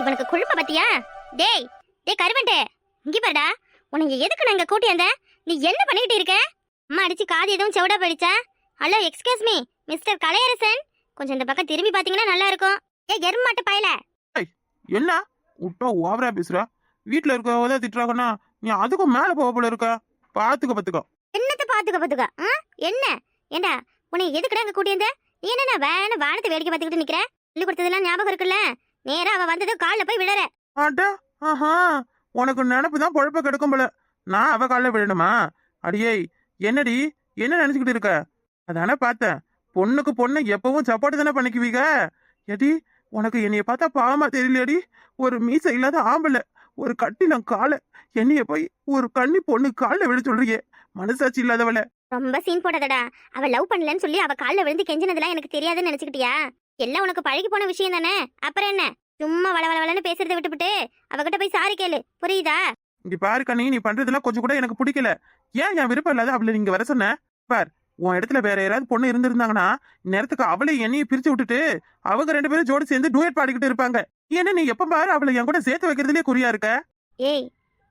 இவனுக்கு குழுப்ப பத்தியா? டேய் டேய் கருவண்டே இங்க பாருடா. உனக்கு எதுக்கு நான் இங்க கூட்டி வந்தேன்? நீ என்ன பண்ணிக்கிட்டு இருக்க? அம்மா அடிச்சு காது எதுவும் செவிடா போயிடுச்சா? Hello excuse me mister Kalaiyarasan. கொஞ்சம் இந்த பக்கம் திரும்பி பாத்தீங்கன்னா நல்லா இருக்கும். ஏ எருமாட்டு பயல. என்ன? விட்டா ஓவரா பேசுற? வீட்டுல இருக்கவங்க திட்டுறாங்கன்னா நீ அதுக்கும் மேல போக போல இருக்க? பாத்துக்க பாத்துக்க. என்னத்த பாத்துக்க பாத்துக்க? என்ன? ஏண்டா உன்னை எதுக்குடா அங்க கூட்டி வந்த? நீ என்ன வேணும் வானத்தை வேடிக்கை பார்த்துக்கிட்டு நிக்கிற? சொல்லி கொடுத்ததெல்லாம் ஞாபகம் இருக்குல்ல? நேரா அவ வந்ததும் கால்ல போய் விழற ஆட்ட ஆஹா உனக்கு நினப்பு தான் பொழப்ப கெடுக்கும் போல. நான் அவ காலில் விழணுமா? அடியே என்னடி என்ன நினைச்சுக்கிட்டு இருக்க? அதானே பார்த்தேன். பொண்ணுக்கு பொண்ணு எப்பவும் சப்போர்ட் தானே பண்ணிக்குவீங்க? எடி உனக்கு என்னைய பார்த்தா பாவமா தெரியலையடி ஒரு மீசை இல்லாத ஆம்பளை ஒரு கட்டினம் காலை என்னைய போய் ஒரு கண்ணி பொண்ணு காலில் விழ சொல்றியே. மனசாட்சி இல்லாதவள. ரொம்ப சீன் போடாதடா அவ லவ் பண்ணலன்னு சொல்லி அவ கால்ல விழுந்து கெஞ்சினதெல்லாம் எனக்கு தெரியாதுன்னு நினைச்சுக்கிட்டியா? எல்லாம் உனக்கு பழகி போன விஷயம் தானே? அப்புறம் என்ன? சும்மா வள வள வளன்னு பேசுறதை விட்டுவிட்டு அவகிட்ட போய் சாரி கேளு. புரியுதா? இங்க பாரு கண்ணி நீ பண்றதெல்லாம் கொஞ்சம் கூட எனக்கு பிடிக்கல. ஏன் என் விருப்பம் இல்லாத அவளை நீங்க வர சொன்ன? பார் உன் இடத்துல வேற யாராவது பொண்ணு இருந்திருந்தாங்கன்னா நேரத்துக்கு அவளை என்னைய பிரிச்சு விட்டுட்டு அவங்க ரெண்டு பேரும் ஜோடி சேர்ந்து டூயட் பாடிக்கிட்டு இருப்பாங்க. ஏன்னா நீ எப்ப பாரு அவளை என் கூட சேர்த்து வைக்கிறதுலயே குறியா இருக்க? ஏய்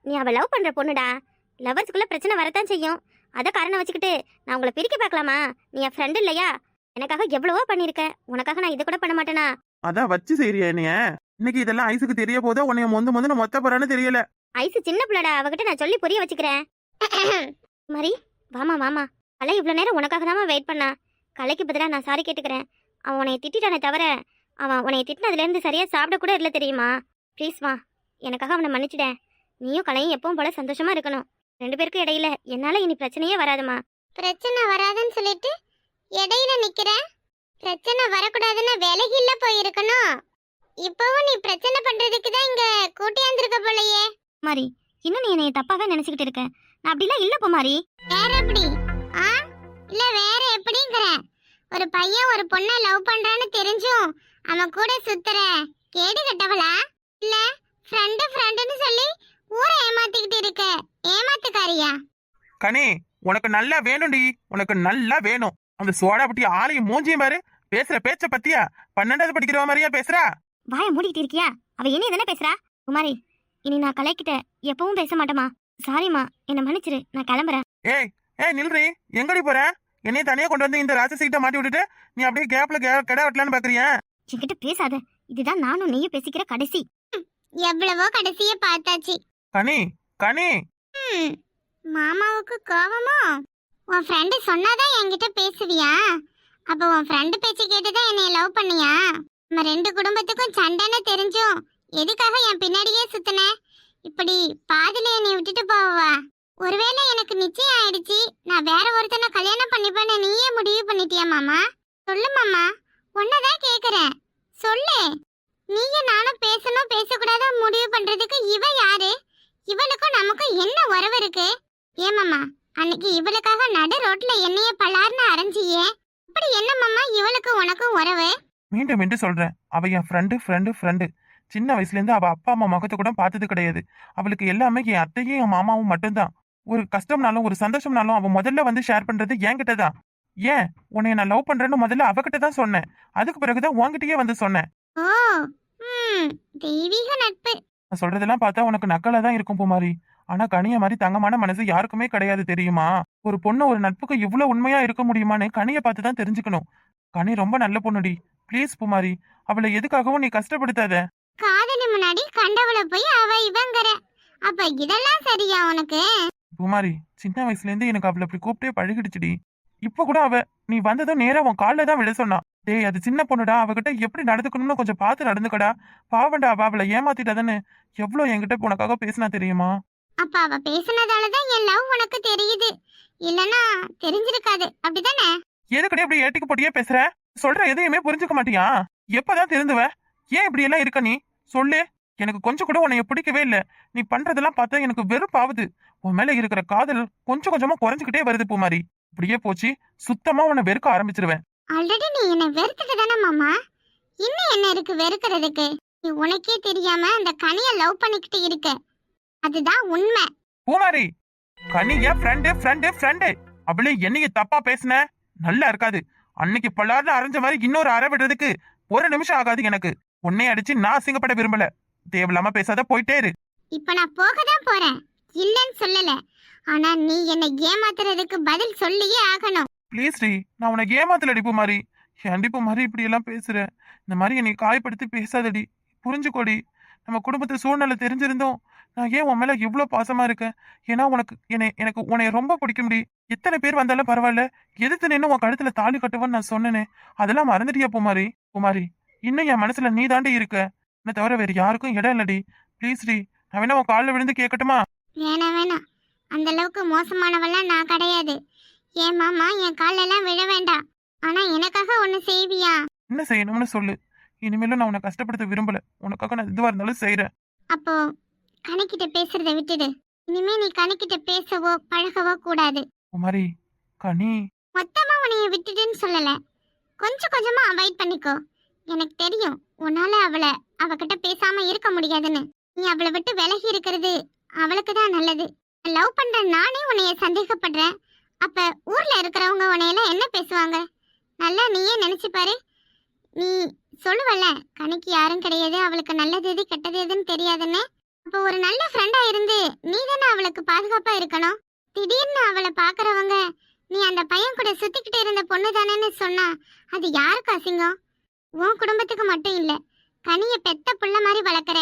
நீ அவ லவ் பண்ற பொண்ணுடா. லவர்ஸ்க்குள்ள பிரச்சனை வரத்தான் செய்யும். அத காரணம் வச்சுக்கிட்டு நான் உங்களை பிரிக்க பார்க்கலாமா? நீ என் ஃப்ரெண்ட் இல்லையா? எனக்காக எவ்வளவோ பண்ணிருக்க. உனக்காக நான் இதை கூட பண்ண மாட்டேனா? அதான் வச்சு செய்யறியா என்னைய? இன்னைக்கு இதெல்லாம் ஐஸுக்கு தெரிய போதோ உன்னைய மொந்து மொந்து மொத்த போறான்னு தெரியல. ஐசு சின்ன பிள்ளடா அவகிட்ட நான் சொல்லி புரிய வச்சுக்கிறேன். மரி வாமா வாமா. கலை இவ்வளோ நேரம் உனக்காக தான் வெயிட் பண்ணா. கலைக்கு பதிலாக நான் சாரி கேட்டுக்கிறேன். அவன் உன்னை திட்டிட்டானே தவிர அவன் உன்னை திட்டினதுலேருந்து சரியாக சாப்பிட கூட இல்லை தெரியுமா? ப்ளீஸ் வா. எனக்காக அவனை மன்னிச்சிடேன் நீயும் கலையும் எப்பவும் போல சந்தோஷமா இருக்கணும். ரெண்டு பேருக்கும் இடையில என்னால இனி பிரச்சனையே வராதுமா. பிரச்சனை வராதுன்னு சொல்லிட்டு இடையில நிக்கிற? பிரச்சனை வரக்கூடாதுன்னு விலகில்ல போயிருக்கணும். இப்பவும் நீ பிரச்சனை பண்றதுக்கு தான் இங்க கூட்டியாந்துருக்க போலயே. மாரி இன்னும் நீ என்னைய தப்பாவே நினைச்சுக்கிட்டு இருக்க. நான் அப்படிலாம் இல்ல மாரி வேற எப்படி? ஆ? இல்ல வேற எப்படிங்கிற? ஒரு பையன் ஒரு பொண்ணை லவ் பண்றான்னு தெரிஞ்சும் அவன் கூட சுத்துற கேடு கட்டவளா? இல்ல ஃப்ரெண்டு ஃப்ரெண்டுன்னு சொல்லி ஊரை ஏமாத்திக்கிட்டு இருக்க. ஏமாத்துக்காரியா? கனி உனக்கு நல்லா வேணும்டி. உனக்கு நல்லா வேணும். அந்த சோடா பட்டி ஆளையும் மூஞ்சியும் பாரு. பேசுற பேச்ச பத்தியா? பன்னெண்டாவது படிக்கிற மாதிரியா பேசுறா? வாய மூடிக்கிட்டு இருக்கியா? அவ என்ன தானே பேசுறா? குமாரி இனி நான் கலைக்கிட்ட எப்பவும் பேச மாட்டேமா சாரிம்மா என்னை மன்னிச்சிரு நான் கிளம்புறேன். ஏய் ஏய் நில்றி எங்கடி போற? என்னைய தனியா கொண்டு வந்து இந்த ராட்சசிக்கிட்ட மாட்டி விட்டுட்டு நீ அப்படியே கேப்ல கெட வெட்டலான்னு பாக்குறியா? என்கிட்ட பேசாத. இதுதான் நானும் நீயும் பேசிக்கிற கடைசி. எவ்வளவோ கடைசிய பார்த்தாச்சு. கனி கனி. மாமாவுக்கு கோவமோ? உன் ஃப்ரெண்டு சொன்னாதான் என்கிட்ட பேசுவியா? அப்போ உன் ஃப்ரெண்டு பேச்சு கேட்டுதான் என்னை லவ் பண்ணியா? நம்ம ரெண்டு குடும்பத்துக்கும் சண்டைன்னு தெரிஞ்சும் எதுக்காக என் பின்னாடியே சுத்தின? இப்படி பாதியில என்னை விட்டுட்டு போவா ஒருவேளை எனக்கு நிச்சயம் ஆயிடுச்சு நான் வேற ஒருத்தனை கல்யாணம் பண்ணிப்பேன்னு நீயே முடிவு பண்ணிட்டியா மாமா? சொல்லு மாமா உன்னதான் கேக்குறேன். சொல்லு. நீங்க நானும் பேசணும் பேசக்கூடாதா முடிவு பண்றதுக்கு இவ யாரு? இவளுக்கும் நமக்கும் என்ன உறவு இருக்கு? ஏமாமா அன்னைக்கு இவளுக்காக நடு ரோட்ல என்னைய பலார்னு அரைஞ்சியே. அப்படி என்னமாம்மா இவளுக்கு உனக்கும் உறவு? மீண்டும் மீண்டும் சொல்றேன். அவ என் ஃப்ரெண்டு ஃப்ரெண்டு ஃப்ரெண்டு சின்ன வயசுல இருந்து அவ அப்பா அம்மா முகத்தை கூட பார்த்தது கிடையாது. அவளுக்கு எல்லாமே என் அத்தையும் என் மாமாவும் மட்டும்தான். ஒரு கஷ்டம்னாலும் ஒரு சந்தோஷம்னாலும் அவ முதல்ல வந்து ஷேர் பண்றது என்கிட்ட தான் ஏன்? உன்னை நான் லவ் பண்றேன்னு முதல்ல அவகிட்ட தான் சொன்னேன். அதுக்கு பிறகுதான் உன்கிட்டயே வந்து சொன்னேன். நான் சொல்றதெல்லாம் பார்த்தா உனக்கு நக்கலா தான் இருக்கும் பூமாரி. ஆனா கனிய மாதிரி தங்கமான மனசு யாருக்குமே கிடையாது தெரியுமா? ஒரு பொண்ணு ஒரு நட்புக்கு இவ்வளவு உண்மையா இருக்க முடியுமான்னு கனிய பார்த்து தான் தெரிஞ்சுக்கணும். கனி ரொம்ப நல்ல பொண்ணுடி. ப்ளீஸ் பூமாரி அவளை எதுக்காகவும் நீ கஷ்டப்படுத்தாத. காதலி முன்னாடி கண்டவள போய் அவ இவங்கற. அப்ப இதெல்லாம் சரியா உனக்கு? பூமாரி சின்ன வயசுல இருந்து எனக்கு அவளை அப்படி கூப்பிட்டே பழகிடுச்சுடி. இப்ப கூட அவ நீ வந்ததும் நேரா உன் கால்ல தான் விழ சொன்னா. டேய் அது சின்ன பொண்ணுடா அவகிட்ட எப்படி நடந்துக்கணும்னு கொஞ்சம் பார்த்து நடந்துக்கடா. பாவண்டா அவ அவளை ஏமாத்திட்டாதானே. எவ்வளவு என்கிட்ட உனக்காக பேசினா தெரியுமா? அப்ப அவ பேசுனதாலதான் என் லவ் உனக்கு தெரியுது. இல்லனா தெரிஞ்சிருக்காது. அப்படிதானே? எதுக்கடி இப்படி ஏட்டிக்கு போட்டியே பேசுற? சொல்ற எதையுமே புரிஞ்சுக்க மாட்டியா? எப்பதான் திருந்துவ? ஏன் இப்படி எல்லாம் இருக்க நீ? சொல்லு. எனக்கு கொஞ்சம் கூட உன்னைய பிடிக்கவே இல்ல. நீ பண்றதெல்லாம் பார்த்தா எனக்கு வெறுப்பாவுது. உன் மேல இருக்கிற காதல் கொஞ்சம் கொஞ்சமா குறைஞ்சுக்கிட்டே வருது பூமாரி. இப்படியே போச்சு சுத்தமா உன்னை வெறுக்க ஆரம்பிச்சிருவேன். ஆல்ரெடி நீ என்ன வெறுத்துட்டு தானே மாமா? இன்னும் என்ன இருக்கு வெறுக்கிறதுக்கு? நீ உனக்கே தெரியாம அந்த கனிய லவ் பண்ணிக்கிட்டு இருக்க. அதுதான் உண்மை. பூமாரி கனிய ஃப்ரெண்டு ஃப்ரெண்டு ஃப்ரெண்டு அவளே என்னைய தப்பா பேசுன? நல்லா இருக்காது. அன்னைக்கு பல்லாருன்னு அரைஞ்ச மாதிரி இன்னொரு அறை விடுறதுக்கு ஒரு நிமிஷம் ஆகாது எனக்கு. உன்னை அடிச்சு நான் அசிங்கப்பட விரும்பல. தேவையில்லாம பேசாத போயிட்டே இரு. இப்ப நான் போக தான் போறேன். இல்லைன்னு சொல்லல. ஆனா நீ என்னை ஏமாத்துறதுக்கு பதில் சொல்லியே ஆகணும். ப்ளீஸ் டி நான் உனக்கு ஏமாத்தல அடிப்பு மாதிரி ஏன்டி மாதிரி இப்படி எல்லாம் பேசுற? இந்த மாதிரி என்னை காயப்படுத்தி பேசாதடி. புரிஞ்சுக்கோடி. நம்ம குடும்பத்து சூழ்நிலை தெரிஞ்சிருந்தோம் நான் ஏன் உன் மேல இவ்வளோ பாசமா இருக்கேன்? ஏன்னா உனக்கு என்னை எனக்கு உன்னை ரொம்ப பிடிக்கும்டி எத்தனை பேர் வந்தாலும் பரவாயில்ல. எதிர்த்து நின்று உன் கழுத்துல தாலி கட்டுவேன்னு நான் சொன்னேனே அதெல்லாம் மறந்துட்டியா பூமாரி? பூமாரி இன்னும் என் மனசுல நீ தாண்டி இருக்க. என்ன தவிர வேற யாருக்கும் இடம் இல்லடி ப்ளீஸ் டி நான் வேணா உன் காலில் விழுந்து கேட்கட்டுமா வேணாம் வேணாம் அந்த அளவுக்கு மோசமானவெல்லாம் நான் கிடையாது. என் மாமா என் காலெல்லாம் விழ வேண்டாம். ஆனா எனக்காக ஒண்ணு செய்வியா? என்ன செய்யணும்னு சொல்லு. இனிமேலும் நான் உன்னை கஷ்டப்படுத்த விரும்பல. உனக்காக நான் எதுவாக இருந்தாலும் செய்கிறேன் அப்போ கணக்கிட்ட பேசுறத விட்டுடு. இனிமே நீ கணக்கிட்ட பேசவோ பழகவோ கூடாது. குமாரி கனி. மொத்தமா உன்னைய விட்டுடுன்னு சொல்லல. கொஞ்சம் கொஞ்சமா அவாய்ட் பண்ணிக்கோ. எனக்கு தெரியும் உன்னால அவளை அவகிட்ட பேசாம இருக்க முடியாதுன்னு. நீ அவளை விட்டு விலகி இருக்கிறது அவளுக்கு தான் நல்லது. லவ் பண்ற நானே உன்னைய சந்தேகப்படுறேன். அப்ப ஊர்ல இருக்கிறவங்க உன்னையெல்லாம் என்ன பேசுவாங்க? நல்லா நீயே நினைச்சு பாரு. நீ சொல்லுவல்ல கணிக்கு யாரும் கிடையாது அவளுக்கு நல்லது எது கெட்டது எதுன்னு தெரியாதுன்னு. அப்போ ஒரு நல்ல ஃப்ரெண்டா இருந்து நீ தானே அவளுக்கு பாதுகாப்பா இருக்கணும்? திடீர்னு அவளை பாக்குறவங்க நீ அந்த பையன் கூட சுத்திக்கிட்டு இருந்த பொண்ணு தானேன்னு சொன்னா அது யாருக்கு அசிங்கம்? உன் குடும்பத்துக்கு மட்டும் இல்ல கனிய பெத்த புள்ள மாதிரி வளர்க்குற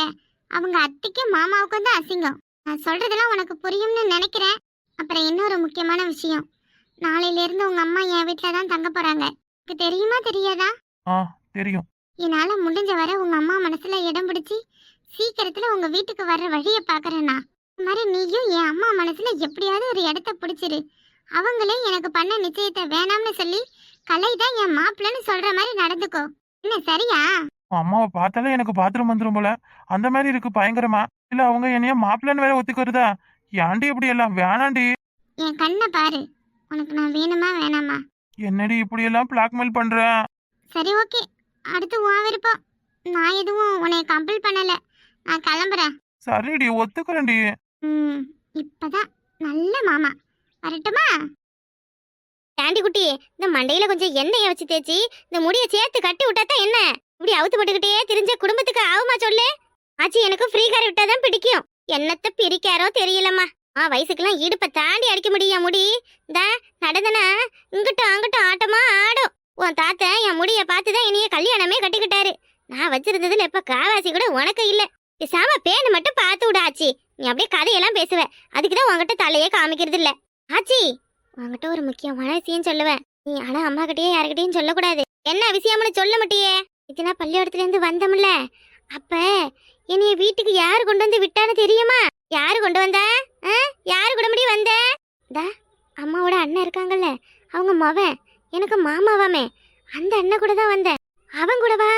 அவங்க அத்தைக்கும் மாமாவுக்கும் தான் அசிங்கம். நான் சொல்றதெல்லாம் உனக்கு புரியும்னு நினைக்கிறேன். அப்புறம் இன்னொரு முக்கியமான விஷயம். நாளையில இருந்து உங்க அம்மா என் வீட்டில தான் தங்க போறாங்க. தெரியுமா தெரியாதா? தெரியும். என்னால முடிஞ்ச வரை உங்க அம்மா மனசுல இடம் பிடிச்சி சீக்கிரத்துல உங்க வீட்டுக்கு வர்ற வழியை பாக்குறேன்னா. இந்த மாதிரி நீயும் என் அம்மா மனசுல எப்படியாவது ஒரு இடத்த பிடிச்சிரு. அவங்களே எனக்கு பண்ண நிச்சயத்தை வேணாம்னு சொல்லி கலை தான் என் மாப்பிள்ளன்னு சொல்ற மாதிரி நடந்துக்கோ. என்ன சரியா? அம்மாவை பார்த்தாலே எனக்கு பாத்ரூம் வந்துரும் போல. அந்த மாதிரி இருக்கு பயங்கரமா. இல்ல அவங்க என்னைய மாப்பிள்ளன்னு வேற ஒத்துக்கிறதா? ஏன்டி இப்படி எல்லாம்? வேணாண்டி. என் கண்ணை பாரு. உனக்கு நான் வேணுமா வேணாமா? என்னடி இப்படி எல்லாம் பிளாக்மெயில் பண்ற? சரி ஓகே அடுத்து உன் விருப்பம். நான் எதுவும் உன்னை கம்பல் பண்ணல. நான் கிளம்புறேன். சரிடி ஒத்துக்கிறேன்டி. ம் இப்பதான் நல்ல மாமா. வரட்டுமா? ஆண்டி குட்டி இந்த மண்டையில கொஞ்சம் எண்ணெயை வச்சு தேய்ச்சி இந்த முடியை சேர்த்து கட்டி விட்டாதான் என்ன? இப்படி அவுத்து போட்டுக்கிட்டே தெரிஞ்ச குடும்பத்துக்கு ஆகுமா சொல்லு? ஆச்சி எனக்கு ஃப்ரீ கார் விட்டாதான் பிடிக்கும். என்னத்த பிரிக்காரோ தெரியலம்மா. ஆ வயசுக்கெல்லாம் இடுப்பை தாண்டி அடிக்க முடியும் முடி. இந்த நடந்தனா இங்கிட்டும் அங்கிட்டும் ஆட்டமா ஆடும். உன் தாத்தா என் முடிய பார்த்துதான் இனிய கல்யாணமே கட்டிக்கிட்டாரு. நான் வச்சிருந்ததுல இப்ப காவாசி கூட உனக்கு இல்ல. பேசாம பேனு மட்டும் பார்த்து விடு ஆச்சி. நீ அப்படியே கதையெல்லாம் பேசுவ. அதுக்குதான் உங்ககிட்ட தலையே காமிக்கிறது இல்ல ஆச்சி உங்ககிட்ட ஒரு முக்கியமான விஷயம் சொல்லுவேன். நீ ஆனா அம்மா கிட்டயே யாருக்கிட்டையும் சொல்லக்கூடாது. என்ன விஷயம்னு சொல்ல மாட்டியே? இதுனா பள்ளியோடத்துல இருந்து வந்தோம்ல. அப்ப என்னைய வீட்டுக்கு யாரு கொண்டு வந்து விட்டான்னு தெரியுமா? யாரு கொண்டு வந்தா? ஆ? யாரு கூட முடியும் வந்த அம்மாவோட அண்ணன் இருக்காங்கல்ல. அவங்க மவன். எனக்கு மாமாவாமே. அந்த அண்ணன் கூட தான் வந்தேன். அவன் கூட வா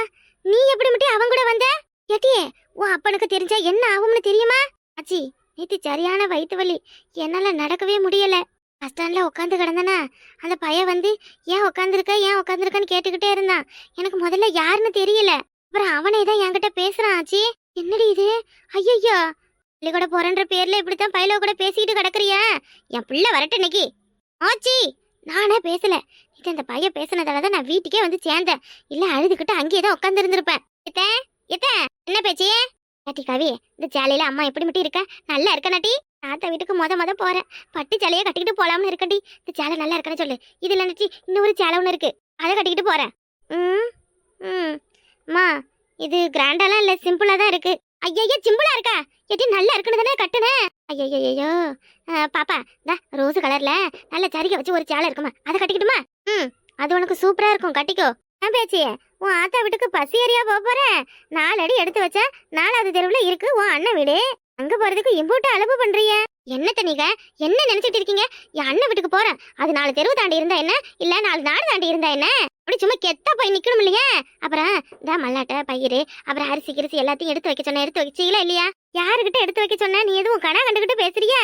நீ எப்படி மட்டும் அவன் கூட வந்த? கேட்டியே உன் அப்பனுக்கு தெரிஞ்சா என்ன ஆகும்னு தெரியுமா? ஆச்சி நேத்து சரியான வயிற்று வலி. என்னால நடக்கவே முடியல. பஸ் ஸ்டாண்ட்ல உட்காந்து கிடந்தனா அந்த பையன் வந்து ஏன் உட்காந்துருக்க ஏன் உட்காந்துருக்கன்னு கேட்டுக்கிட்டே இருந்தான். எனக்கு முதல்ல யாருன்னு தெரியல. அப்புறம் அவனே தான் என்கிட்ட பேசுறான் ஆச்சி என்னடி இது? ஐயோ பள்ளிக்கூட போறன்ற பேர்ல இப்படித்தான் பையல கூட பேசிக்கிட்டு கிடக்குறியா. என் பிள்ளை வரட்டு இன்னைக்கு. ஆச்சி நானே பேசல. இது அந்த பையன் பேசுனதால தான் நான் வீட்டுக்கே வந்து சேர்ந்தேன். இல்ல அழுதுகிட்டு அங்கேயே தான் உட்காந்துருந்துருப்பேன் இருந்திருப்பேன் எத்த என்ன பேச்சு? நாட்டி கவி இந்த சேலையில அம்மா எப்படி மட்டும் இருக்க? நல்லா இருக்க நாட்டி தாத்தா வீட்டுக்கு மொத மொத போறேன். பட்டு சேலையை கட்டிக்கிட்டு போலாம்னு இருக்கடி இந்த சேலை நல்லா இருக்கன்னு சொல்லு. இதுல நட்டி இன்னொரு சேலை ஒன்று இருக்கு. அதை கட்டிக்கிட்டு போறேன். ம் ம். அம்மா இது கிராண்டாலாம் இல்லை சிம்பிளாக தான் இருக்கு. ஐயையோ சிம்பிளா இருக்கா? எட்டி நல்லா இருக்குன்னு தானே கட்டுனேன் ஐயையோ பாப்பா இந்த ரோஸ் கலர்ல நல்ல சரிகை வச்சு ஒரு சேலை இருக்குமா? அதை கட்டிக்கிட்டுமா? ம் அது உனக்கு சூப்பரா இருக்கும். கட்டிக்கோ. நான் பேச்சியே உன் ஆத்தா வீட்டுக்கு பசி ஏரியா போக போறேன் நாலு அடி எடுத்து வச்ச நாலாவது தெருவுல இருக்கு உன் அண்ணன் வீடு. அங்க போறதுக்கு இம்போட்டு அளவு பண்றீங்க? என்ன நீங்க என்ன நினைச்சிட்டு இருக்கீங்க? என் அண்ணன் வீட்டுக்கு போறேன். அது நாலு தெருவு தாண்டி இருந்தா என்ன? இல்ல நாலு நாடு தாண்டி இருந்தா என்ன? அப்படி சும்மா கெத்தா போய் நிக்கணும் இல்லையா அப்புறம் இந்த மல்லாட்டை பயிறு அப்புறம் அரிசி கிரிசி எல்லாத்தையும் எடுத்து வைக்க சொன்னேன். எடுத்து வச்சீங்களா இல்லையா? யாருகிட்ட எடுத்து வைக்க சொன்ன? நீ எதுவும் கணா கண்டுகிட்டு பேசுறியா?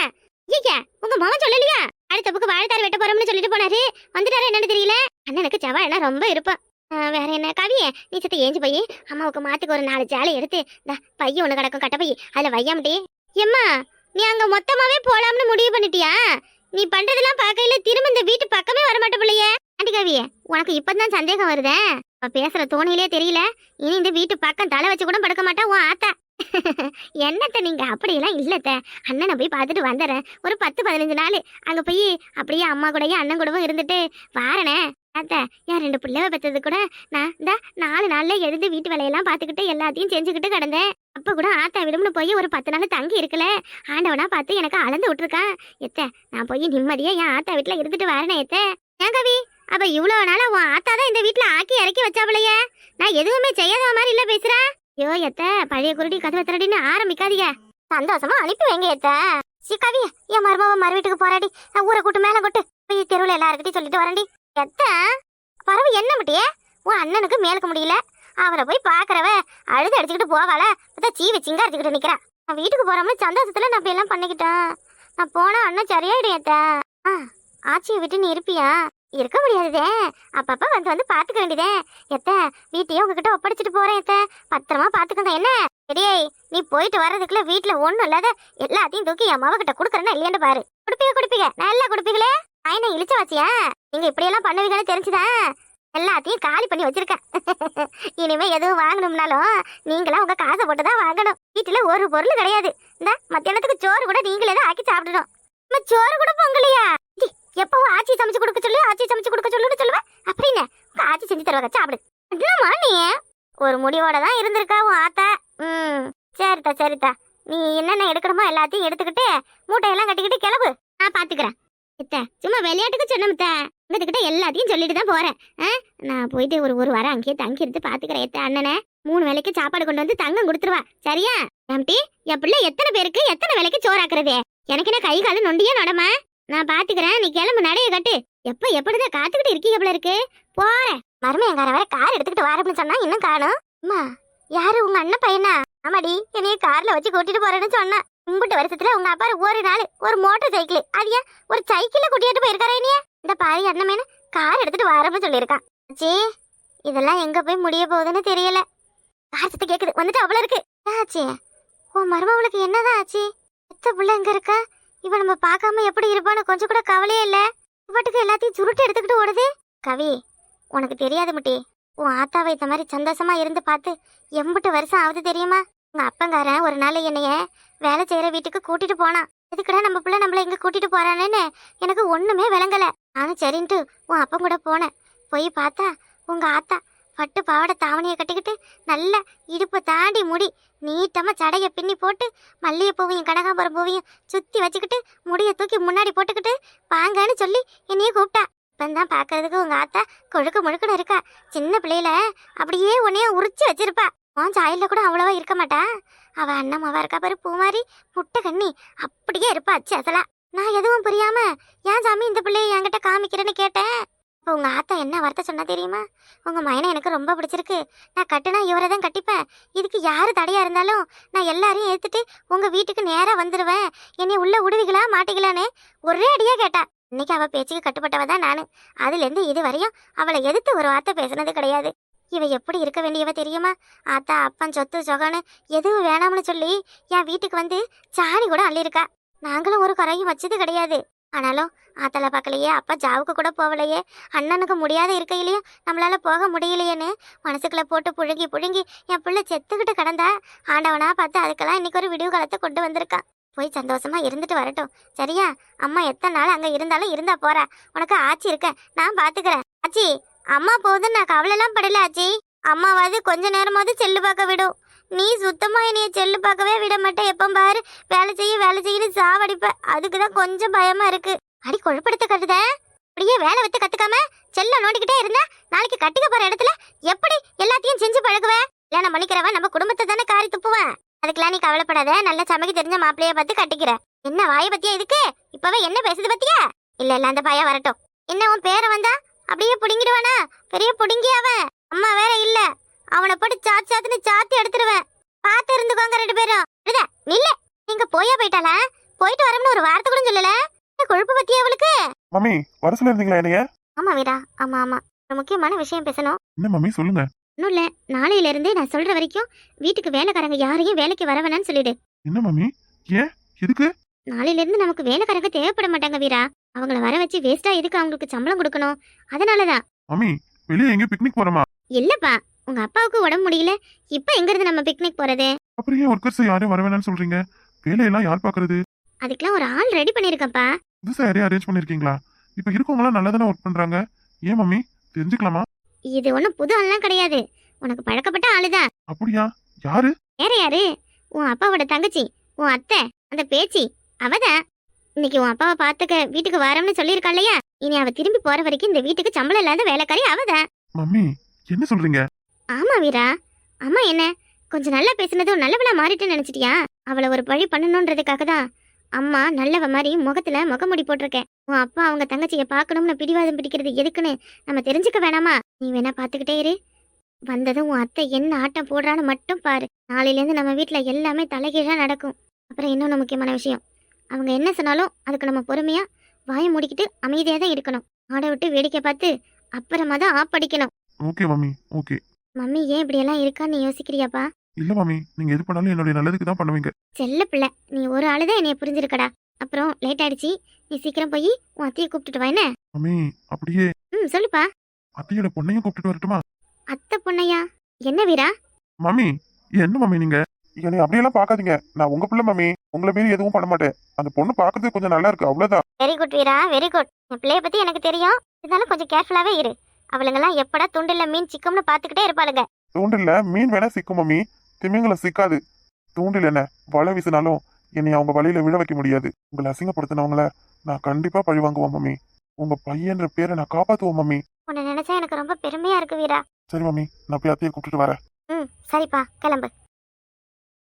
ஐயா உங்க மகன் சொல்லலையா? அடுத்த புக்கு வாழைத்தார் வெட்ட போறோம்னு சொல்லிட்டு போனாரு. வந்துட்டாரு என்னன்னு தெரியல? அண்ணனுக்கு எல்லாம் ரொம்ப இருப்பான் வேற என்ன? கவிய நீ சத்த ஏஞ்சு போய் அம்மாவுக்கு மாத்துக்கு ஒரு நாலு ஜாலை எடுத்து இந்த பைய ஒண்ணு கிடக்கும் கட்ட போய் அதுல வையாமட்டி. எம்மா நீ அங்க மொத்தமாவே போலாம்னு முடிவு பண்ணிட்டியா? நீ பண்றதெல்லாம் பார்க்கையில திரும்ப இந்த வீட்டு பக்கமே வர மாட்ட பிள்ளைய. ஆண்டி கவி உனக்கு இப்பதான் சந்தேகம் வருதே? அவ பேசுற தோணையிலே தெரியல. இனி இந்த வீட்டு பக்கம் தலை வச்சு கூட படுக்க மாட்டா உன் ஆத்தா. என்னத்த நீங்க? அப்படியெல்லாம் இல்லத்த. அண்ணனை போய் பார்த்துட்டு வந்துடுறேன். ஒரு பத்து பதினஞ்சு நாள். அங்க போய் அப்படியே அம்மா கூடயும் அண்ணன் கூடவும் இருந்துட்டு வாரனே. அத்த என் ரெண்டு பிள்ளைவ பெற்றது கூட நான் இந்த நாலு நாள்ல எழுந்து வீட்டு வேலையெல்லாம் பார்த்துக்கிட்டு எல்லாத்தையும் செஞ்சுக்கிட்டு கிடந்தேன். அப்ப கூட ஆத்தா விடும்னு போய் ஒரு பத்து நாள் தங்கி இருக்கல. ஆண்டவனா பார்த்து எனக்கு அளந்து விட்டுருக்கான். எத்த நான் போய் நிம்மதியா என் ஆத்தா வீட்டுல இருந்துட்டு வரேனே எத்த. ஏன் கவி அப்ப இவ்வளவு நாளா உன் ஆத்தா தான் இந்த வீட்டுல ஆக்கி இறக்கி வச்சாப்லையே நான் எதுவுமே செய்யாத மாதிரி இல்ல பேசுற? ஐயோ எத்த பழைய குருடி கதவை திரடின்னு ஆரம்பிக்காதீங்க. சந்தோஷமா அனுப்பி வைங்க எத்த. சி கவி என் மருமாவ மறு வீட்டுக்கு போராடி நான் ஊரை கூட்டு மேல கொட்டு. போய் தெருவில் எல்லாருக்கிட்டையும் சொல்லிட்டு வரண்டி எத்த பறவை என்ன மட்டியே? உன் அண்ணனுக்கு மேலுக்கு முடியல. அவரை போய் பாக்குறவ அழுது அடிச்சுக்கிட்டு போவாள. பார்த்தா சீ வச்சிங்க அடிச்சுக்கிட்டு நிக்கிறா. நான் வீட்டுக்கு போறோம்னு சந்தோஷத்துல நான் இப்படி எல்லாம் பண்ணிக்கிட்டேன். நான் போனா அண்ணன் சரியாயிடும் எத்த. ஆ ஆச்சியை விட்டு நீ இருப்பியா? இருக்க முடியாதுதே. அப்பப்ப வந்து வந்து பாத்துக்க வேண்டியதே. எத்த வீட்டையே உங்ககிட்ட ஒப்படைச்சிட்டு போறேன் எத்த. பத்திரமா பாத்துக்கங்க என்ன? சரியே நீ போயிட்டு வர்றதுக்குள்ள வீட்டுல ஒண்ணும் இல்லாத எல்லாத்தையும் தூக்கி என் மாவ கிட்ட இல்லையான்னு பாரு. குடுப்பீங்க குடுப்பீங்க நல்லா குடுப்பீங்களே ஆயினா இழிச்ச வச்சியா? நீங்க இப்படி எல்லாம் பண்ணுவீங்கன்னு தெரிஞ்சுதான் எல்லாத்தையும் காலி பண்ணி வச்சிருக்கேன். இனிமே எதுவும் வாங்கணும்னாலும் நீங்களா உங்க காசை போட்டு தான் வாங்கணும். வீட்டுல ஒரு பொருள் கிடையாது. இந்த மத்தியானத்துக்கு சோறு கூட நீங்களே தான் ஆக்கி சாப்பிடணும். சோறு கூட பொங்கலையா? எப்பவும் ஆச்சி சமைச்சு கொடுக்க சொல்லு ஆச்சி சமைச்சு கொடுக்க சொல்லுன்னு சொல்லுவேன் அப்படின்னு ஆச்சி செஞ்சு தருவாங்க. சாப்பிடு. என்னம்மா நீ? ஒரு முடிவோட தான் இருந்திருக்கா உன் ஆத்தா. ம். சரிதா சரிதா. நீ என்னென்ன எடுக்கணுமோ எல்லாத்தையும் எடுத்துக்கிட்டு மூட்டையெல்லாம் கட்டிக்கிட்டு கிளம்பு. நான் பார்த்துக்கிறேன் இத்த சும்மா விளையாட்டுக்கு சொன்னமுத்த உங்ககிட்ட எல்லாத்தையும் சொல்லிட்டு தான் போறேன். நான் போயிட்டு ஒரு ஒரு வாரம் அங்கேயே தங்கி இருந்து பாத்துக்கிறேன் எத்த அண்ணனை. மூணு வேலைக்கு சாப்பாடு கொண்டு வந்து தங்கம் கொடுத்துருவா. சரியா? நம்பி என் பிள்ளை எத்தனை பேருக்கு எத்தனை வேலைக்கு சோறாக்குறது? எனக்கு என்ன கை காலு நொண்டியே நடமா? நான் பாத்துக்கிறேன். நீ கிளம்பு நடைய கட்டு. எப்ப எப்படிதான் காத்துக்கிட்டு இருக்கீங்க போல இருக்கு? போறேன். மருமையங்கார வேற கார் எடுத்துக்கிட்டு வரேன்னு சொன்னா இன்னும் காணும். அம்மா யாரு உங்க அண்ணன் பையனா? ஆமாடி என்னைய கார்ல வச்சு கூட்டிட்டு போறேன்னு சொன்னா. கும்பிட்டு வருஷத்துல உங்க அப்பா ஒரு நாள் ஒரு மோட்டார் சைக்கிள். அது ஒரு சைக்கிள்ல கூட்டிட்டு போயிருக்காரே நீ இந்த பாரி அண்ணமேனு கார் எடுத்துட்டு வரேன்னு சொல்லியிருக்கான். ஆச்சி இதெல்லாம் எங்க போய் முடிய போகுதுன்னு தெரியல. கார் சத்து கேக்குது. வந்துட்டு அவ்வளவு இருக்கு. ஆச்சு? உன் மருமவளுக்கு என்னதான் ஆச்சு? எத்த பிள்ளை எங்க இருக்கா? இவ நம்ம பார்க்காம எப்படி இருப்பான்னு கொஞ்சம் கூட கவலையே இல்ல. இவட்டுக்கு எல்லாத்தையும் சுருட்டு எடுத்துக்கிட்டு ஓடுது. கவி உனக்கு தெரியாது முட்டி. உன் ஆத்தாவை இந்த மாதிரி சந்தோஷமா இருந்து பார்த்து எம்புட்டு வருஷம் ஆகுது தெரியுமா? உங்க அப்பங்காரன் ஒரு நாள் என்னைய வேலை செய்யற வீட்டுக்கு கூட்டிட்டு போனான். எதுக்குடா நம்ம பிள்ளை நம்மள இங்க கூட்டிட்டு போறானேன்னு எனக்கு ஒண்ணுமே விளங்கல. நானும் சரின்ட்டு உன் அப்பன் கூட போனேன். போய் பார்த்தா உங்க ஆத்தா பட்டு பாவாடை தாவணியை கட்டிக்கிட்டு நல்ல இடுப்பை தாண்டி முடி நீட்டமாக சடையை பின்னி போட்டு மல்லிகைப்பூவையும் கனகாம்பரம் பூவையும் சுற்றி வச்சுக்கிட்டு முடியை தூக்கி முன்னாடி போட்டுக்கிட்டு வாங்கன்னு சொல்லி என்னையே கூப்பிட்டா. இப்போ தான் பார்க்கறதுக்கு உங்கள் ஆத்தா கொழுக்க முழுக்கன்னு இருக்கா. சின்ன பிள்ளையில அப்படியே உன்னைய உரிச்சு வச்சிருப்பா. உன் சாயலில் கூட அவ்வளோவா இருக்க மாட்டா. அவள் அண்ணம்மாவா இருக்கா பாரு பூமாரி முட்டை கண்ணி அப்படியே இருப்பா அச்சு அசலா. நான் எதுவும் புரியாமல் ஏன் சாமி இந்த பிள்ளைய என்கிட்ட காமிக்கிறேன்னு கேட்டேன்? உங்கள் உங்க ஆத்தா என்ன வார்த்தை சொன்னா தெரியுமா? உங்க மயனை எனக்கு ரொம்ப பிடிச்சிருக்கு. நான் கட்டுனா இவரை தான் கட்டிப்பேன். இதுக்கு யாரு தடையா இருந்தாலும் நான் எல்லாரையும் எடுத்துட்டு உங்க வீட்டுக்கு நேரா வந்துருவேன். என்னை உள்ள விடுவீங்களா மாட்டீங்களான்னு ஒரே அடியா கேட்டா. இன்னைக்கு அவ பேச்சுக்கு கட்டுப்பட்டவ தான் நானு. அதுலேருந்து இது வரையும் அவளை எதிர்த்து ஒரு வார்த்தை பேசுனது கிடையாது. இவ எப்படி இருக்க வேண்டியவ தெரியுமா? ஆத்தா அப்பன் சொத்து சொகன்னு எதுவும் வேணாம்னு சொல்லி என் வீட்டுக்கு வந்து சாணி கூட அள்ளியிருக்கா. நாங்களும் ஒரு குறையும் வச்சது கிடையாது. ஆனாலும் ஆத்தல பார்க்கலையே அப்பா ஜாவுக்கு கூட போகலையே அண்ணனுக்கு முடியாத இருக்கையிலையும் நம்மளால போக முடியலையேன்னு மனசுக்குள்ள போட்டு புழுங்கி புழுங்கி என் பிள்ளை செத்துக்கிட்டு கிடந்தா ஆண்டவனா பார்த்து அதுக்கெல்லாம் இன்னைக்கு ஒரு விடிவு காலத்தை கொண்டு வந்திருக்கான் போய் சந்தோஷமா இருந்துட்டு வரட்டும். சரியா? அம்மா எத்தனை நாள் அங்க இருந்தாலும் இருந்தா போற. உனக்கு ஆச்சி இருக்க. நான் பாத்துக்கிறேன். ஆச்சி அம்மா போகுதுன்னு நான் கவலைலாம் படல ஆச்சி. அம்மாவாவது கொஞ்ச நேரமாவது செல்லு பார்க்க விடும். நீ சுத்தமா என்னைய செல்லு பார்க்கவே விட மாட்டேன் எப்ப பாரு வேலை செய்ய வேலை செய்யன்னு சாவடிப்ப. அதுக்குதான் கொஞ்சம் பயமா இருக்கு. அடி கொழுப்படுத்த கட்டுத. அப்படியே வேலை வைத்து கத்துக்காம செல்ல நோண்டிக்கிட்டே இருந்தா நாளைக்கு கட்டிக்க போற இடத்துல எப்படி எல்லாத்தையும் செஞ்சு பழகுவ? கல்யாணம் பண்ணிக்கிறவன் நம்ம குடும்பத்தை தானே காரி துப்புவேன். அதுக்கெல்லாம் நீ கவலைப்படாத. நல்ல சமைக்க தெரிஞ்ச மாப்பிளைய பார்த்து கட்டிக்கிற. என்ன வாய பத்தியா இதுக்கு? இப்பவே என்ன பேசுது பத்தியா? இல்ல இல்ல அந்த பையன் வரட்டும். என்ன உன் பேரை வந்தா அப்படியே புடுங்கிடுவானா? பெரிய புடுங்கி அவன் அம்மா வேற இல்லை. அவனை போட்டு சாத்து சாத்துன்னு சாத்தி எடுத்துருவேன். பார்த்து இருந்துக்கோங்க ரெண்டு பேரும். விடுதா நில்ல. நீங்க போயா போயிட்டாளா? போயிட்டு வரோம்னு ஒரு வார்த்தை கூட சொல்லல. என்ன கொழுப்பு பத்தியா அவளுக்கு? மம்மி வர சொல்லிருந்தீங்களா என்னைய? ஆமா வீரா ஆமா ஆமா. ஒரு முக்கியமான விஷயம் பேசணும். என்ன மம்மி சொல்லுங்க. ஒன்றும் இல்லை. நாளையில இருந்தே நான் சொல்ற வரைக்கும் வீட்டுக்கு வேலைக்காரங்க யாரையும் வேலைக்கு வர வேணாம்னு சொல்லிடு. என்ன மம்மி? ஏன்? எதுக்கு? நாளையில இருந்து நமக்கு வேலைக்காரங்க தேவைப்பட மாட்டாங்க வீரா அவங்கள வர வச்சு வேஸ்டா எதுக்கு அவங்களுக்கு சம்பளம் கொடுக்கணும்? அதனாலதான். மம்மி வெளியே எங்க பிக்னிக் போறோமா? இல்லப்பா. உங்க அப்பாவுக்கு உடம்பு முடியல இப்ப எங்க இருந்து நம்ம பிக்னிக் போறது? அப்புறம் ஏன் ஒர்க்கர்ஸ் யாரும் வர வேணாம்னு சொல்றீங்க? வேலையெல்லாம் யார் பாக்குறது? அதுக்கெல்லாம் ஒரு ஆள் ரெடி பண்ணிருக்கப்பா. புதுசா யாரையும் அரேஞ்ச் பண்ணிருக்கீங்களா? இப்ப இருக்கவங்களாம் நல்லா தானே ஒர்க் பண்றாங்க. ஏன் மம்மி? தெரிஞ்சுக்கலாமா? இது ஒண்ணும் புது ஆள்லாம் கிடையாது. உனக்கு பழக்கப்பட்ட ஆளுதான். அப்படியா? யாரு? வேற யாரு? உன் அப்பாவோட தங்கச்சி உன் அத்தை அந்த பேச்சி அவதான். இன்னைக்கு உன் அப்பாவை பார்த்துக்க வீட்டுக்கு வரேன்னு சொல்லியிருக்கா இல்லையா? இனி அவ திரும்பி போற வரைக்கும் இந்த வீட்டுக்கு சம்பளம் இல்லாத வேலைக்காரி அவதான். மம்மி என்ன சொல்றீங்க? ஆமா வீரா. அம்மா என்ன கொஞ்சம் நல்லா பேசுனதும் நல்லவளா மாறிட்டேன்னு நினைச்சிட்டியா? அவளை ஒரு வழி பண்ணணுன்றதுக்காக தான். அம்மா நல்லவ மாதிரி முகத்துல முகமுடி போட்டிருக்கேன். உன் அப்பா அவங்க தங்கச்சியை பார்க்கணும்னு பிடிவாதம் பிடிக்கிறது எதுக்குன்னு நம்ம தெரிஞ்சுக்க வேணாமா? நீ வேணா பார்த்துக்கிட்டே இரு. வந்ததும் உன் அத்தை என்ன ஆட்டம் போடுறான்னு மட்டும் பாரு. நாளையிலேருந்து நம்ம வீட்டில் எல்லாமே தலைகீழா நடக்கும். அப்புறம் இன்னொன்று முக்கியமான விஷயம். அவங்க என்ன சொன்னாலும் அதுக்கு நம்ம பொறுமையா வாயை மூடிக்கிட்டு அமைதியாக தான் இருக்கணும். ஆடை விட்டு வேடிக்கை பார்த்து அப்புறமா தான் ஆப்படிக்கணும் ஓகே மம்மி ஓகே மம்மி ஏன் இப்படியெல்லாம் இருக்கான்னு யோசிக்கிறியாப்பா? இல்ல மம்மி நீங்க எது பண்ணாலும் என்னுடைய நல்லதுக்கு தான் பண்ணுவீங்க. செல்ல பிள்ளை நீ ஒரு ஆளுதான் என்னைய புரிஞ்சிருக்கடா. அப்புறம் லேட் ஆயிடுச்சு நீ சீக்கிரம் போய் உன் அத்தையை கூப்பிட்டுட்டு வா என்ன? மம்மி அப்படியே. ம் சொல்லுப்பா. அத்தையோட பொண்ணையும் கூப்பிட்டுட்டு வரட்டுமா? அத்தை பொண்ணையா? என்ன வீரா? மம்மி என்ன மம்மி நீங்க? என்னை அப்படியெல்லாம் பார்க்காதீங்க. நான் உங்க பிள்ளை மம்மி. உங்களை மீறி எதுவும் பண்ண மாட்டேன். அந்த பொண்ணு பார்க்கறதுக்கு கொஞ்சம் நல்லா இருக்கு அவ்வளவுதான். Very good Veera very good என் பிள்ளைய பத்தி எனக்கு தெரியும். இருந்தாலும் கொஞ்சம் கேர்ஃபுல்லாவே இரு. அவளுங்கெல்லாம் எப்படா துண்டில்ல மீன் சிக்கம்னு பார்த்துக்கிட்டே இருப்பாளுங்க. தூண்டில்ல மீன் வேணா சிக்கும் மம்மி. திமிங்கலம் சிக்காது. தூண்டில் என்ன? வலை வீசினாலும் என்னை அவங்க வலையில விழ வைக்க முடியாது. உங்களை அசிங்கப்படுத்தினவங்கள நான் கண்டிப்பா பழி வாங்குவேன் மம்மி. உங்க பையன்ற பேரை நான் காப்பாத்துவேன் மம்மி. உன்னை நினைச்சா எனக்கு ரொம்ப பெருமையா இருக்கு வீரா. சரி மம்மி நான் போய் அத்தையை கூப்பிட்டுட்டு வரேன். ம் சரிப்பா கிளம்பு.